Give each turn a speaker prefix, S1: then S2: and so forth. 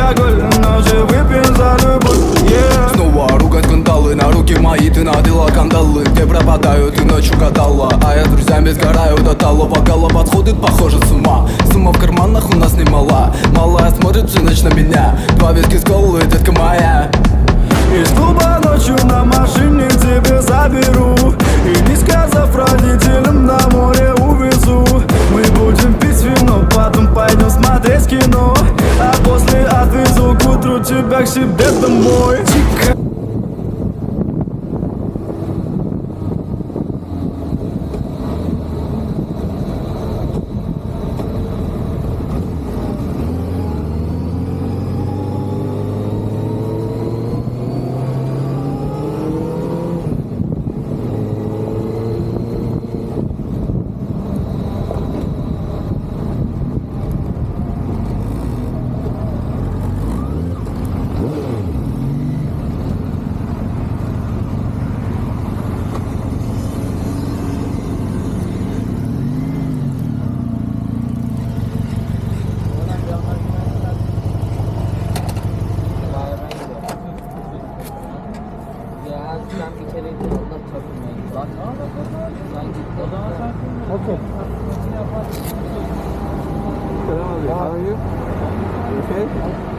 S1: алкоголь Но же выпьем за любовь yeah.
S2: Снова ругать кандалы На руки мои ты надела кандалы Где пропадают и ночью катала А я с друзьями сгораю до талого. Голова подходит, похоже, с ума. Сумма в карманах у нас немала. Малая смотрит всю ночь на меня. Два виски с колы, детка моя.
S1: Из клуба ночью на машине тебе заберу. И не сказав родителям на море увезу. Мы будем пить вино, потом пойдем смотреть кино. to back to bed, the more. Chica.
S3: Sen bir kere Allah çarpmayın. Bak. Sen git o zaman sen Okay. Selam abi. How are? You okay?